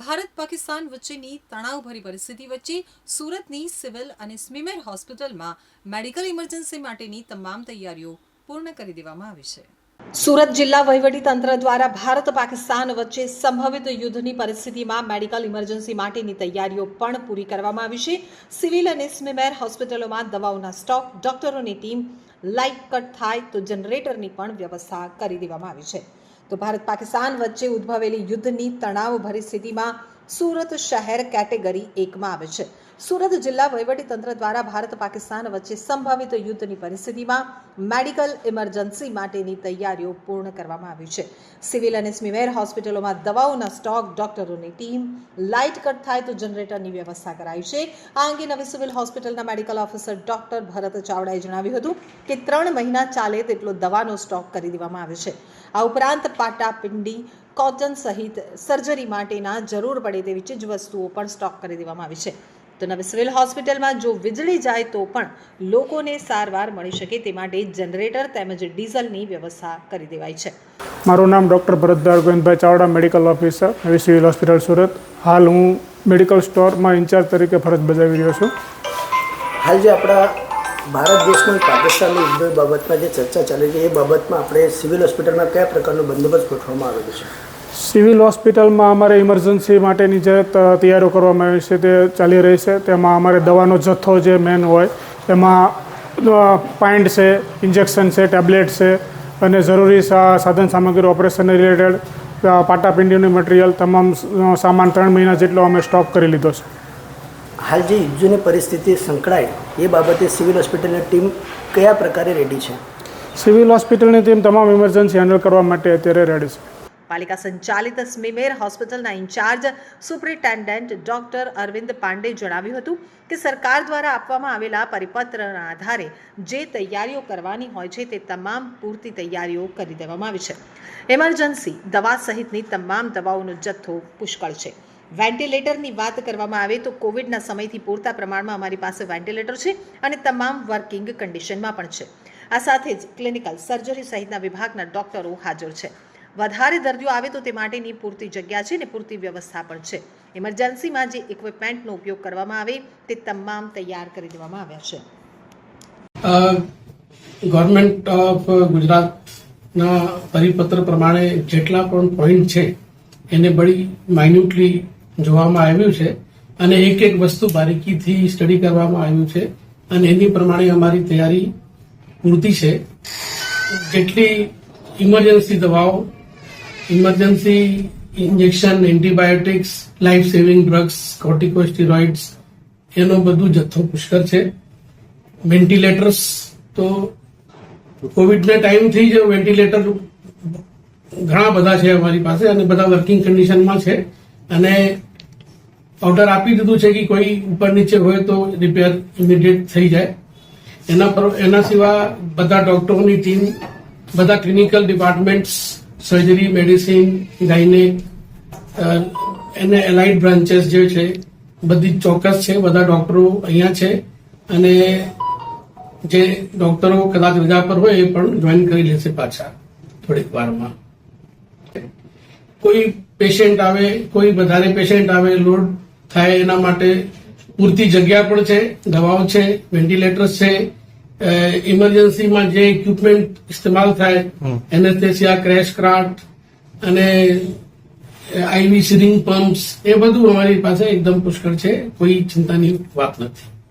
ભારત પાકિસ્તાન વચ્ચેની તણાવભરી પરિસ્થિતિ વચ્ચે સુરતની સિવિલ અને સ્મીમેર હોસ્પિટલમાં મેડિકલ ઇમરજન્સી માટેની તમામ તૈયારીઓ પૂર્ણ કરી દેવામાં આવી છે. સુરત જિલ્લા તંત્ર દ્વારા ભારત પાકિસ્તાન વચ્ચે સંભવિત યુદ્ધની પરિસ્થિતિમાં મેડિકલ ઇમરજન્સી માટેની તૈયારીઓ પણ પૂરી કરવામાં આવી છે. સિવિલ અને સ્મીમેર હોસ્પિટલોમાં દવાઓના સ્ટોક, ડોક્ટરોની ટીમ લાઇટ કટ થાય તો જનરેટરની પણ વ્યવસ્થા કરી દેવામાં આવી છે. તો ભારત પાકિસ્તાન વચ્ચે ઉદ્ભવેલી યુદ્ધની તણાવભરી સ્થિતિમાં સુરત શહેર કેટેગરી એકમાં આવે છે. સુરત જિલ્લા વહીવટીતંત્ર દ્વારા ભારત પાકિસ્તાન વચ્ચે સંભવિત યુદ્ધની પરિસ્થિતિમાં મેડિકલ ઇમરજન્સી માટેની તૈયારીઓ પૂર્ણ કરવામાં આવી છે. સિવિલ અને સ્મીમેર હોસ્પિટલોમાં દવાઓના સ્ટોક, ડોક્ટરોની ટીમ, લાઇટ કટ થાય તો જનરેટરની વ્યવસ્થા કરાઈ છે. આ અંગે નવી સિવિલ હોસ્પિટલના મેડિકલ ઓફિસર ડોક્ટર ભરત ચાવડાએ જણાવ્યું હતું કે ત્રણ મહિના ચાલે તેટલો દવાનો સ્ટોક કરી દેવામાં આવ્યો છે. આ ઉપરાંત પાટા પિંડી કોટન સહિત સર્જરી માટેના જરૂર પડે તેવી ચીજ વસ્તુઓ પણ સ્ટોક કરી દેવામાં આવી છે. તો નવી સિવિલ હોસ્પિટલમાં જો વીજળી જાય તો પણ લોકોને સારવાર મળી શકે તે માટે જનરેટર તેમજ ડીઝલની વ્યવસ્થા કરી દેવાઈ છે. મારું નામ doctor Bharatbhai Govindbhai Chavda medical officer નવી સિવિલ હોસ્પિટલ સુરત. હાલ હું મેડિકલ સ્ટોરમાં ઇન્ચાર્જ તરીકે ફરજ બજાવી રહ્યો છું. હાલ જે આપણા ભારત દેશમાં પાકિસ્તાનની યુદ્ધ બાબતમાં જે ચર્ચા ચાલી છે, એ બાબતમાં આપણે સિવિલ હોસ્પિટલમાં કયા પ્રકારનો બંદોબસ્ત ગોઠવવામાં આવેલો છે? સિવિલ હોસ્પિટલમાં અમારે ઇમરજન્સી માટેની જે તૈયારીઓ કરવામાં આવી છે તે ચાલી રહી છે. તેમાં અમારે દવાનો જથ્થો જે મેન હોય, તેમાં પાઇન્ટ છે, ઇન્જેક્શન છે, ટેબ્લેટ છે અને જરૂરી સાધન સામગ્રી ઓપરેશન રિલેટેડ પાટાપિંડીનું મટીરિયલ, તમામ સામાન ત્રણ મહિના જેટલો અમે સ્ટોક કરી લીધો છે. હાલ જે યુદ્ધની પરિસ્થિતિ સંકળાય એ બાબતે સિવિલ હોસ્પિટલની ટીમ કયા પ્રકારે રેડી છે? સિવિલ હોસ્પિટલની ટીમ તમામ ઇમરજન્સી હેન્ડલ કરવા માટે અત્યારે રેડી છે. પાલિકા સંચાલિત સ્મીમેર હોસ્પિટલના in-charge superintendent doctor Arvind Pandey જણાવ્યું હતું કે સરકાર દ્વારા આપવામાં આવેલા પરિપત્રના આધારે જે તૈયારીઓ કરવાની હોય છે તે તમામ પૂરતી તૈયારીઓ કરી દેવામાં આવી છે. એમરજન્સી દવા સહિતની તમામ દવાઓનો જથ્થો પુષ્કળ છે. વેન્ટિલેટરની વાત કરવામાં આવે તો કોવિડના સમયથી પૂરતા પ્રમાણમાં અમારી પાસે વેન્ટિલેટર છે અને તમામ વર્કિંગ કન્ડિશનમાં પણ છે. આ સાથે જ ક્લિનિકલ સર્જરી સહિતના વિભાગના ડોક્ટરો હાજર છે. વધારે દર્દીઓ આવે તો તે માટેની પૂરતી જગ્યા છે ને પૂરતી વ્યવસ્થા પણ છે. ઇમરજન્સીમાં જે ઇક્વિપમેન્ટનો ઉપયોગ કરવામાં આવે તે તમામ તૈયાર કરી દેવામાં આવ્યા છે. ગવર્મેન્ટ ઓફ ગુજરાતના પરિપત્ર પ્રમાણે જેટલા પણ પોઈન્ટ છે એને બળી માઇન્યુટલી જોવામાં આવ્યું છે અને એક એક વસ્તુ બારીકીથી સ્ટડી કરવામાં આવ્યું છે અને એની પ્રમાણે અમારી તૈયારી પૂરતી છે. જેટલી ઇમરજન્સી દવાઓ emergency injection antibiotics life saving drugs corticosteroids એનો બધું જથ્થો પુષ્કળ છે. વેન્ટિલેટર્સ તો કોવિડના ટાઈમથી જ વેન્ટિલેટર ઘણા બધા છે અમારી પાસે અને બધા વર્કિંગ કન્ડિશનમાં છે. અને ઓર્ડર આપી દીધું છે કે કોઈ ઉપર નીચે હોય તો રિપેર ઇમિડિયેટ થઈ જાય. એના પર એના સિવાય બધા ડોક્ટરોની ટીમ બધા clinical departments surgery medicine gynaec એને એલાઇડ બ્રાન્ચેસ જે છે, બધી ચોક્કસ છે, બધા ડોક્ટરો અહીંયા છે. અને જે ડોક્ટરો કદાચ રજા પર હોય એ પણ જોઈન કરી લેશે પાછા થોડીક વારમાં. કોઈ પેશન્ટ આવે, કોઈ વધારે પેશન્ટ આવે લોડ થાય એના માટે પૂરતી જગ્યા પણ છે દવાઓ છે વેન્ટિલેટર્સ છે. ઇમરજન્સીમાં જે ઇક્વિપમેન્ટ ઇસ્તેમાલ થાય એનેસ્થેસિયા ક્રેશ ક્રાફ્ટ અને આઈવી સિરિંગ પમ્પ્સ એ બધું અમારી પાસે એકદમ પુષ્કળ છે કોઈ ચિંતાની વાત નથી.